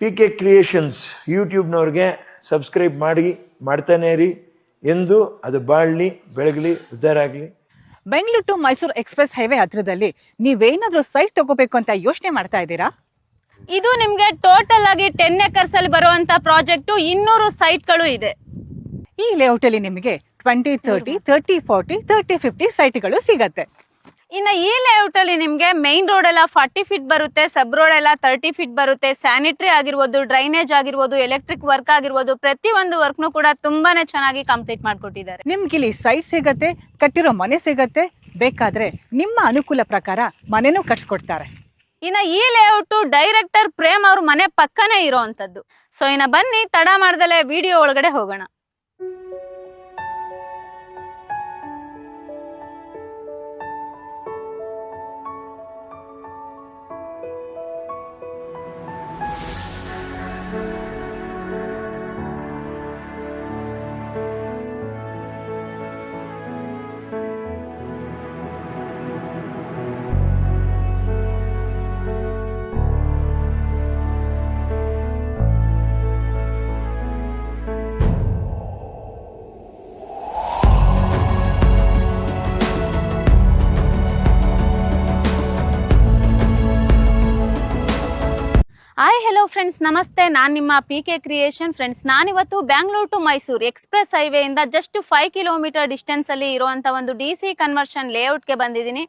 P K creations ಯೂಟ್ಯೂಬ್ನವ್ರಿಗೆ subscribe ಮಾಡಿ ಮಾಡ್ತಾನೆ ಇರಿ ಎಂದು ಅದು ಬಾಳಲಿ ಬೆಳಗಲಿ ಉದ್ಧಾರ ಆಗಲಿ. Bengaluru to Mysuru express highway ಹತ್ರದಲ್ಲಿ ನೀವೇನಾದರೂ ಸೈಟ್ ತಗೋಬೇಕು ಅಂತ ಯೋಚನೆ ಮಾಡ್ತಾ ಇದ್ದೀರಾ? ಇದು ನಿಮಗೆ ಟೋಟಲ್ ಆಗಿ ಟೆನ್ ಎಕರ್ಸ್ ಅಲ್ಲಿ ಬರುವಂತ ಪ್ರಾಜೆಕ್ಟ್ ಇನ್ನೂರು ಸೈಟ್ಗಳು ಇದೆ. ಈ ಲೇಔಟ್ ಅಲ್ಲಿ ನಿಮಗೆ twenty thirty thirty forty thirty fifty ಸೈಟ್ಗಳು ಸಿಗತ್ತೆ. ಇನ್ನ ಈ ಲೇಔಟ್ ಅಲ್ಲಿ ನಿಮ್ಗೆ ಮೈನ್ ರೋಡ್ ಎಲ್ಲ ಫಾರ್ಟಿ ಫೀಟ್ ಬರುತ್ತೆ ಸಬ್ ರೋಡ್ ಎಲ್ಲ ತರ್ಟಿ ಫೀಟ್ ಬರುತ್ತೆ. ಸ್ಯಾನಿಟರಿ ಆಗಿರ್ಬೋದು ಡ್ರೈನೇಜ್ ಆಗಿರ್ಬೋದು ಎಲೆಕ್ಟ್ರಿಕ್ ವರ್ಕ್ ಆಗಿರ್ಬೋದು ಪ್ರತಿ ಒಂದು ವರ್ಕ್ನು ಕೂಡ ತುಂಬಾನೇ ಚೆನ್ನಾಗಿ ಕಂಪ್ಲೀಟ್ ಮಾಡ್ಕೊಟ್ಟಿದ್ದಾರೆ. ನಿಮ್ಗೆ ಇಲ್ಲಿ ಸೈಟ್ ಸಿಗತ್ತೆ ಕಟ್ಟಿರೋ ಮನೆ ಸಿಗತ್ತೆ ಬೇಕಾದ್ರೆ ನಿಮ್ಮ ಅನುಕೂಲ ಪ್ರಕಾರ ಮನೆನೂ ಕಟ್ಸ್ಕೊಡ್ತಾರೆ. ಇನ್ನ ಈ ಲೇಔಟ್ ಡೈರೆಕ್ಟರ್ ಪ್ರೇಮ್ ಅವ್ರ ಮನೆ ಪಕ್ಕನೇ ಇರೋವಂಥದ್ದು ಸೊ ಇನ್ನ ಬನ್ನಿ ತಡ ಮಾಡ್ದಲೆ ವಿಡಿಯೋ ಒಳಗಡೆ ಹೋಗೋಣ. ಹಾಯ್ ಹೆಲೋ ಫ್ರೆಂಡ್ಸ್ ನಮಸ್ತೆ ನಾನು ನಿಮ್ಮ ಪಿ ಕೆ ಕ್ರಿಯೇಷನ್ ಫ್ರೆಂಡ್ಸ್ ನಾನಿವತ್ತು Bangalore to Mysuru express highway ಇಂದ ಜಸ್ಟ್ ಫೈವ್ ಕಿಲೋಮೀಟರ್ ಡಿಸ್ಟೆನ್ಸ್ ಅಲ್ಲಿ ಇರುವಂತ ಒಂದು ಡಿ ಸಿ ಕನ್ವರ್ಷನ್ ಲೇಔಟ್ಗೆ ಬಂದಿದ್ದೀನಿ.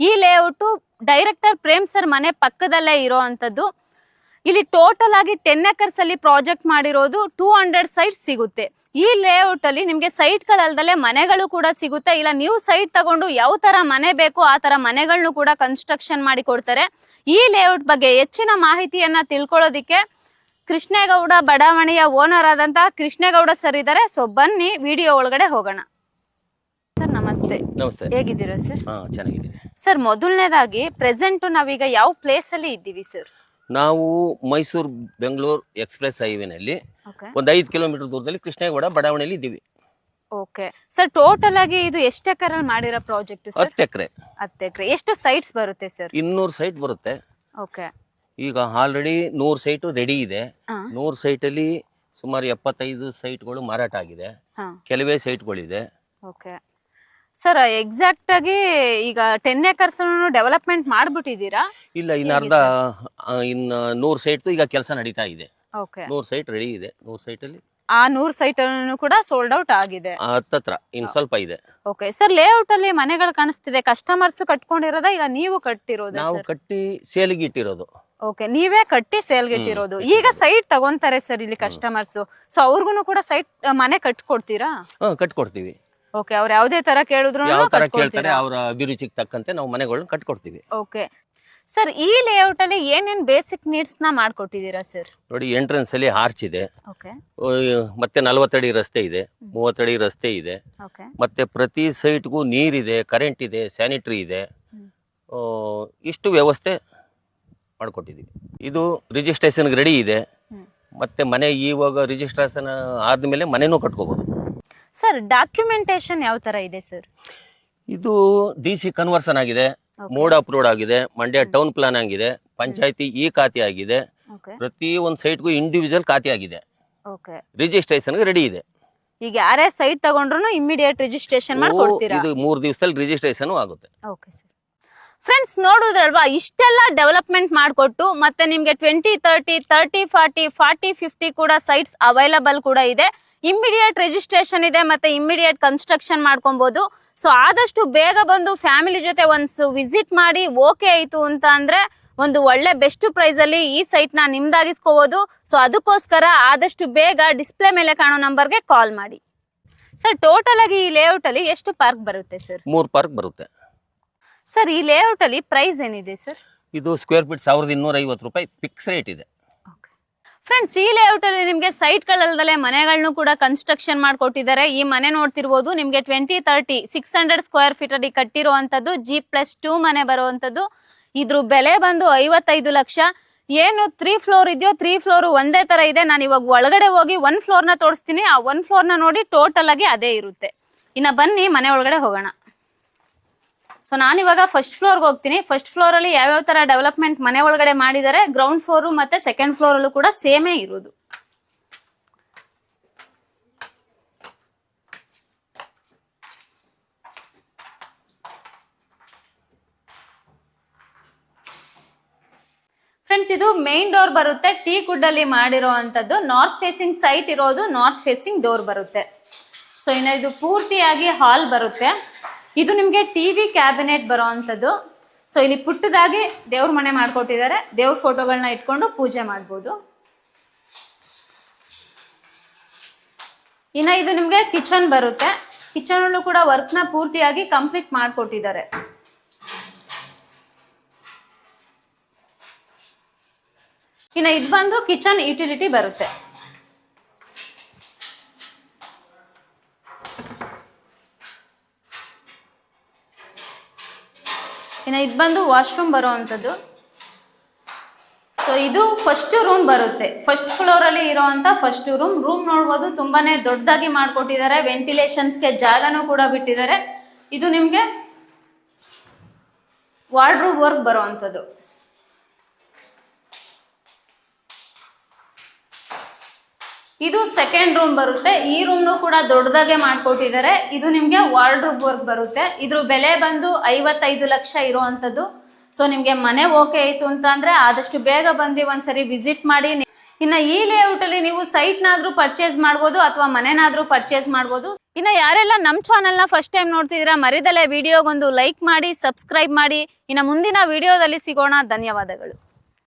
ಈ ಲೇಔಟು ಡೈರೆಕ್ಟರ್ ಪ್ರೇಮ್ ಸರ್ ಮನೆ ಪಕ್ಕದಲ್ಲೇ ಇರೋವಂಥದ್ದು ಇಲ್ಲಿ ಟೋಟಲ್ ಆಗಿ ಟೆನ್ ಎಕರ್ಸ್ ಅಲ್ಲಿ ಪ್ರಾಜೆಕ್ಟ್ ಮಾಡಿರೋದು ಟೂ ಹಂಡ್ರೆಡ್ ಸೈಟ್ ಸಿಗುತ್ತೆ. ಈ ಲೇಔಟ್ ಅಲ್ಲಿ ನಿಮ್ಗೆ ಸೈಟ್ ಗಳಲ್ದಲೆ ಮನೆಗಳು ಕೂಡ ಸಿಗುತ್ತೆ. ಇಲ್ಲ ನೀವು ಸೈಟ್ ತಗೊಂಡು ಯಾವ ತರ ಮನೆ ಬೇಕು ಆ ತರ ಮನೆಗಳನ್ನು ಕೂಡ ಕನ್ಸ್ಟ್ರಕ್ಷನ್ ಮಾಡಿ ಕೊಡ್ತಾರೆ. ಈ ಲೇಔಟ್ ಬಗ್ಗೆ ಹೆಚ್ಚಿನ ಮಾಹಿತಿಯನ್ನ ತಿಳ್ಕೊಳ್ಳೋದಿಕ್ಕೆ ಕೃಷ್ಣೇಗೌಡ ಬಡಾವಣೆಯ ಓನರ್ ಆದಂತಹ ಕೃಷ್ಣೇಗೌಡ ಸರ್ ಇದ್ದಾರೆ. ಸೊ ಬನ್ನಿ ವಿಡಿಯೋ ಒಳಗಡೆ ಹೋಗೋಣ. ಸರ್ ನಮಸ್ತೆ. ನಮಸ್ತೆ. ಹೇಗಿದ್ದೀರಾ ಸರ್ ಚೆನ್ನಾಗಿದ್ದೀನಿ. ಸರ್ ಮೊದಲನೇದಾಗಿ ಪ್ರೆಸೆಂಟ್ ನಾವೀಗ ಯಾವ ಪ್ಲೇಸ್ ಅಲ್ಲಿ ಇದ್ದೀವಿ ಸರ್ ನಾವು ಮೈಸೂರು ಬೆಂಗಳೂರು ಎಕ್ಸ್ಪ್ರೆಸ್ ಹೈವೇನಲ್ಲಿ ನಲ್ಲಿ ಒಂದು ಐದು ಕಿಲೋಮೀಟರ್ ದೂರದಲ್ಲಿ ಕೃಷ್ಣೇಗೌಡ ಬಡಾವಣೆಯಲ್ಲಿ ಇದ್ದೀವಿ. ಓಕೆ. ಸರ್ ಟೋಟಲ್ ಆಗಿ ಇದು ಎಷ್ಟು ಎಕರೆ ಅಲ್ಲಿ ಮಾಡಿರೋ ಪ್ರಾಜೆಕ್ಟ್ ಸರ್? ಹತ್ತು ಎಕರೆ. ಹತ್ತು ಎಕರೆ. ಎಷ್ಟು ಸೈಟ್ಸ್ ಬರುತ್ತೆ ಸರ್? ಇನ್ನೂರು ಸೈಟ್ ಬರುತ್ತೆ. ಓಕೆ. ಈಗ ಆಲ್ರೆಡಿ ನೂರು ಸೈಟು ರೆಡಿ ಇದೆ. ನೂರು ಸೈಟಲ್ಲಿ ಸುಮಾರು ಎಪ್ಪತ್ತೈದು ಸೈಟ್ಗಳು ಮಾರಾಟ ಆಗಿದೆ. ಕೆಲವೇ ಸೈಟ್ಗಳಿದೆ ಓಕೆ. ಸರ್ ಎಕ್ಸಾಕ್ಟ್ ಆಗಿ ಈಗ ಟೆನ್ ಏಕರ್ಸ್ ಡೆವಲಪ್ಮೆಂಟ್ ಮಾಡ್ಬಿಟ್ಟಿದ್ದೀರಾ? ಇಲ್ಲ ಇನ್ನು ಅರ್ಧ ಇನ್ನು ನೂರು ಸೈಟ್ ಈಗ ಕೆಲಸ ನಡೀತಾ ಇದೆ. ಓಕೆ ನೂರು ಸೈಟ್ ರೆಡಿ ಇದೆ. ನೂರು ಸೈಟಲ್ಲಿ ಆ ನೂರ್ ಸೈಟ್ ಅನ್ನು ಕೂಡ ಸೋಲ್ಡ್ ಔಟ್ ಆಗಿದೆ. ಹತ್ತತ್ರ ಇನ್ನು ಸ್ವಲ್ಪ ಇದೆ. ಓಕೆ ಸರ್ ಲೇಔಟ್ ಅಲ್ಲಿ ಮನೆಗಳು ಕಾಣಿಸ್ತಿದೆ. ಕಸ್ಟಮರ್ಸ್ ಕಟ್ಕೊಂಡಿರೋದಾ? ಈಗ ನೀವು ಕಟ್ಟಿರೋದು ನಾವು ಕಟ್ಟಿ ಸೇಲ್ಗೆ ಇಟ್ಟಿರೋದು. ಓಕೆ ನೀವೇ ಕಟ್ಟಿ ಸೇಲ್ಗೆ ಇಟ್ಟಿರೋದು. ಈಗ ಸೈಟ್ ತಗೊಂತಾರೆ ಸರ್ ಇಲ್ಲಿ ಕಸ್ಟಮರ್ಸ್ ಸೊ ಅವ್ರಿಗೂ ಕೂಡ ಸೈಟ್ ಮನೆ ಕಟ್ಕೊಡ್ತೀರಾ? ಹಾಂ ಕಟ್ಕೊಡ್ತೀವಿ. ಓಕೆ ಅವ್ರು ಯಾವುದೇ ತರ ಕೇಳಿದ್ರು ಯಾವ ತರ ಕೇಳ್ತಾರೆ ಅವರ ಅಭಿರುಚಿಗೆ ತಕ್ಕಂತೆ ನಾವು ಮನೆಗಳನ್ನ ಕಟ್ಕೊಡ್ತೀವಿ. ಓಕೆ ಸರ್ ಈ ಲೇಔಟ್ ಅಲ್ಲಿ ಏನೇನ್ ಬೇಸಿಕ್ ನೀಡ್ಸ್ನ ಮಾಡ್ಕೊಟ್ಟಿದ್ದೀರಾ ಸರ್ ನೋಡಿ ಎಂಟ್ರೆನ್ಸ್ ಅಲ್ಲಿ ಆರ್ಚ್ ಇದೆ. ಮತ್ತೆ ನಲವತ್ತಡಿ ರಸ್ತೆ ಇದೆ ಮೂವತ್ತಡಿ ರಸ್ತೆ ಇದೆ. ಮತ್ತೆ ಪ್ರತಿ ಸೈಟ್ಗೂ ನೀರಿದೆ ಕರೆಂಟ್ ಇದೆ ಸ್ಯಾನಿಟರಿ ಇದೆ. ಇಷ್ಟು ವ್ಯವಸ್ಥೆ ಮಾಡಿಕೊಟ್ಟಿದ್ದೀವಿ. ಇದು ರಿಜಿಸ್ಟ್ರೇಷನ್ಗೆ ರೆಡಿ ಇದೆ. ಮತ್ತೆ ಮನೆ ಇವಾಗ ರಿಜಿಸ್ಟ್ರೇಷನ್ ಆದ್ಮೇಲೆ ಮನೆನೂ ಕಟ್ಕೋಬೋದು. ಸರ್ ಡಾಕ್ಯುಮೆಂಟೇಶನ್ ಯಾವ ತರ ಇದೆ ಸರ್ ಇದು ಡಿ ಸಿ ಕನ್ವರ್ಸನ್ ಆಗಿದೆ. ಮೋಡ್ ಅಪ್ರೂವ್ಡ್ ಆಗಿದೆ ಮಂಡ್ಯ ಟೌನ್ ಪ್ಲಾನ್ ಆಗಿದೆ ಪಂಚಾಯತಿ ಇ ಖಾತೆ ಆಗಿದೆ ಪ್ರತಿ ಒಂದು ಸೈಟ್ಗೂ ಇಂಡಿವಿಜುವಲ್ ಖಾತೆ ಆಗಿದೆ. ರಿಜಿಸ್ಟ್ರೇಷನ್ ರೆಡಿ ಇದೆ. ಈಗ ಯಾರೇ ಸೈಟ್ ತಗೊಂಡ್ರು ಇಮಿಡಿಯೇಟ್ ರಿಜಿಸ್ಟ್ರೇಷನ್ ಮಾಡಿ ಇದು ಮೂರು ದಿವಸದಲ್ಲಿ ರಿಜಿಸ್ಟ್ರೇಷನ್ ಆಗುತ್ತೆ. ಓಕೆ ಸರ್ ಫ್ರೆಂಡ್ಸ್ ನೋಡುದ್ರಲ್ವಾ? ಇಷ್ಟೆಲ್ಲ ಡೆವಲಪ್ಮೆಂಟ್ ಮಾಡಿಕೊಟ್ಟು ಮತ್ತೆ ನಿಮ್ಗೆ twenty thirty thirty forty forty fifty ಕೂಡ ಸೈಟ್ಸ್ ಅವೈಲಬಲ್ ಕೂಡ ಇದೆ. ಇಮಿಡಿಯೇಟ್ ರಿಜಿಸ್ಟ್ರೇಷನ್ ಇದೆ ಮತ್ತೆ ಇಮಿಡಿಯೇಟ್ ಕನ್ಸ್ಟ್ರಕ್ಷನ್ ಮಾಡ್ಕೊಬಹುದು ಸೊ ಆದಷ್ಟು ಬೇಗ ಬಂದು ಫ್ಯಾಮಿಲಿ ಜೊತೆ ಒಂದು ವಿಸಿಟ್ ಮಾಡಿ ಓಕೆ ಆಯ್ತು ಅಂತ ಅಂದ್ರೆ ಒಂದು ಒಳ್ಳೆ ಬೆಸ್ಟ್ ಪ್ರೈಸ್ ಅಲ್ಲಿ ಈ ಸೈಟ್ನ ನಿಮ್ದಾಗಿಸ್ಕೋಬಹುದು ಸೊ ಅದಕ್ಕೋಸ್ಕರ ಆದಷ್ಟು ಬೇಗ ಡಿಸ್ಪ್ಲೇ ಮೇಲೆ ಕಾಣೋ ನಂಬರ್ಗೆ ಕಾಲ್ ಮಾಡಿ. ಸರ್ ಟೋಟಲ್ ಆಗಿ ಈ ಲೇಔಟ್ ಅಲ್ಲಿ ಎಷ್ಟು ಪಾರ್ಕ್ ಬರುತ್ತೆ ಸರ್ ಮೂರು ಪಾರ್ಕ್ ಬರುತ್ತೆ. ಸರ್ ಈ ಲೇಔಟ್ ಅಲ್ಲಿ ಪ್ರೈಸ್ ಏನಿದೆ ಸರ್? ಇದು ಸ್ಕ್ವೇರ್ ಫೀಟ್ ಸಾವಿರದ ಇನ್ನೂರ ಐವತ್ತು ರೂಪಾಯಿ ಫಿಕ್ಸ್ ರೇಟ್ ಇದೆ. ಫ್ರೆಂಡ್ಸ್ ಈ ಲೇಔಟ್ ಅಲ್ಲಿ ನಿಮ್ಗೆ ಸೈಟ್ ಗಳಲ್ಲದೆ ಮನೆಗಳನ್ನು ಕೂಡ ಕನ್ಸ್ಟ್ರಕ್ಷನ್ ಮಾಡಿಕೊಟ್ಟಿದ್ದಾರೆ. ಈ ಮನೆ ನೋಡ್ತಿರ್ಬೋದು ನಿಮ್ಗೆ twenty thirty six hundred square feet ಅಲ್ಲಿ ಕಟ್ಟಿರುವಂತದ್ದು ಜಿ ಪ್ಲಸ್ ಟೂ ಮನೆ ಬರುವಂತದ್ದು ಇದ್ರ ಬೆಲೆ ಬಂದು ಐವತ್ತೈದು ಲಕ್ಷ. ಏನು ತ್ರೀ ಫ್ಲೋರ್ ಇದೆಯೋ ತ್ರೀ ಫ್ಲೋರ್ ಒಂದೇ ತರ ಇದೆ. ನಾನು ಇವಾಗ ಒಳಗಡೆ ಹೋಗಿ ಒನ್ ಫ್ಲೋರ್ನ ತೋರಿಸ್ತೀನಿ. ಆ ಒನ್ ಫ್ಲೋರ್ನ ನೋಡಿ ಟೋಟಲ್ ಆಗಿ ಅದೇ ಇರುತ್ತೆ. ಇನ್ನ ಬನ್ನಿ ಮನೆ ಒಳಗಡೆ ಹೋಗೋಣ. ಸೊ ನಾನು ಇವಾಗ ಫಸ್ಟ್ ಫ್ಲೋರ್ಗೆ ಹೋಗ್ತೀನಿ. ಫಸ್ಟ್ ಫ್ಲೋರ್ ಅಲ್ಲಿ ಯಾವ್ಯಾವ ತರ ಡೆವಲಪ್ಮೆಂಟ್ ಮನೆ ಒಳಗಡೆ ಮಾಡಿದ್ದಾರೆ ಗ್ರೌಂಡ್ ಫ್ಲೋರ್ ಮತ್ತೆ ಸೆಕೆಂಡ್ ಫ್ಲೋರ್ ಅಲ್ಲೂ ಕೂಡ ಸೇಮೇ ಇರೋದು. ಫ್ರೆಂಡ್ಸ್ ಇದು ಮೇನ್ ಡೋರ್ ಬರುತ್ತೆ. ಟೀ ಕುಡ್ ಅಲ್ಲಿ ಮಾಡಿರೋ ನಾರ್ತ್ ಫೇಸಿಂಗ್ ಸೈಟ್ ಇರೋದು ನಾರ್ತ್ ಫೇಸಿಂಗ್ ಡೋರ್ ಬರುತ್ತೆ. ಸೊ ಇನ್ನು ಇದು ಪೂರ್ತಿಯಾಗಿ ಹಾಲ್ ಬರುತ್ತೆ. ಇದು ನಿಮಗೆ ಟಿವಿ ಕ್ಯಾಬಿನೆಟ್ ಬರೋ ಸೊ ಇಲ್ಲಿ ಪುಟ್ಟದಾಗಿ ದೇವ್ರ ಮನೆ ಮಾಡ್ಕೊಟ್ಟಿದ್ದಾರೆ. ದೇವ್ರ ಫೋಟೋಗಳನ್ನ ಇಟ್ಕೊಂಡು ಪೂಜೆ ಮಾಡ್ಬೋದು. ಇನ್ನು ಇದು ನಿಮಗೆ ಕಿಚನ್ ಬರುತ್ತೆ. ಕಿಚನ್ ಅಲ್ಲೂ ಕೂಡ ನ ಪೂರ್ತಿಯಾಗಿ ಕಂಪ್ಲೀಟ್ ಮಾಡ್ಕೊಟ್ಟಿದ್ದಾರೆ. ಇನ್ನು ಇದು ಬಂದು ಕಿಚನ್ ಯುಟಿಲಿಟಿ ಬರುತ್ತೆ. ಇನ್ನು ಇದು ಬಂದು ವಾಶ್ರೂಮ್ ಬರೋ ಅಂಥದ್ದು ಸೊ ಇದು ಫಸ್ಟ್ ರೂಮ್ ಬರುತ್ತೆ. ಫಸ್ಟ್ ಫ್ಲೋರ್ ಅಲ್ಲಿ ಇರುವಂತ ಫಸ್ಟ್ ರೂಮ್ ರೂಮ್ ನೋಡ್ಬೋದು, ತುಂಬಾನೇ ದೊಡ್ಡದಾಗಿ ಮಾಡ್ಕೊಟ್ಟಿದ್ದಾರೆ. ವೆಂಟಿಲೇಷನ್ಸ್ಗೆ ಜಾಗನೂ ಕೂಡ ಬಿಟ್ಟಿದ್ದಾರೆ. ಇದು ನಿಮಗೆ ವಾರ್ಡ್ರೂಮ್ ವರ್ಕ್ ಬರೋ ಇದು ಸೆಕೆಂಡ್ ರೂಮ್ ಬರುತ್ತೆ. ಈ ರೂಮ್ನು ಕೂಡ ದೊಡ್ಡದಾಗೆ ಮಾಡ್ಕೊಟ್ಟಿದ್ದಾರೆ. ಇದು ನಿಮ್ಗೆ ವಾರ್ಡ್ರೂಬ್ ವರ್ಕ್ ಬರುತ್ತೆ. ಇದ್ರ ಬೆಲೆ ಬಂದು ಐವತ್ತೈದು ಲಕ್ಷ ಇರುವಂತದ್ದು ಸೊ ನಿಮ್ಗೆ ಮನೆ ಓಕೆ ಆಯ್ತು ಅಂತ ಅಂದ್ರೆ ಆದಷ್ಟು ಬೇಗ ಬಂದು ಒಂದ್ಸರಿ ವಿಸಿಟ್ ಮಾಡಿ. ಇನ್ನ ಈ ಲೇಔಟ್ ಅಲ್ಲಿ ನೀವು ಸೈಟ್ ನಾದ್ರೂ ಪರ್ಚೇಸ್ ಮಾಡ್ಬೋದು ಅಥವಾ ಮನೆನಾದ್ರೂ ಪರ್ಚೇಸ್ ಮಾಡ್ಬೋದು. ಇನ್ನ ಯಾರೆಲ್ಲ ನಮ್ ಚಾನೆಲ್ನ ಫಸ್ಟ್ ಟೈಮ್ ನೋಡ್ತಿದ್ದೀರಾ, ಮರಿದಲೆ ವಿಡಿಯೋಗೊಂದು ಲೈಕ್ ಮಾಡಿ ಸಬ್ಸ್ಕ್ರೈಬ್ ಮಾಡಿ. ಇನ್ನ ಮುಂದಿನ ವಿಡಿಯೋದಲ್ಲಿ ಸಿಗೋಣ. ಧನ್ಯವಾದಗಳು.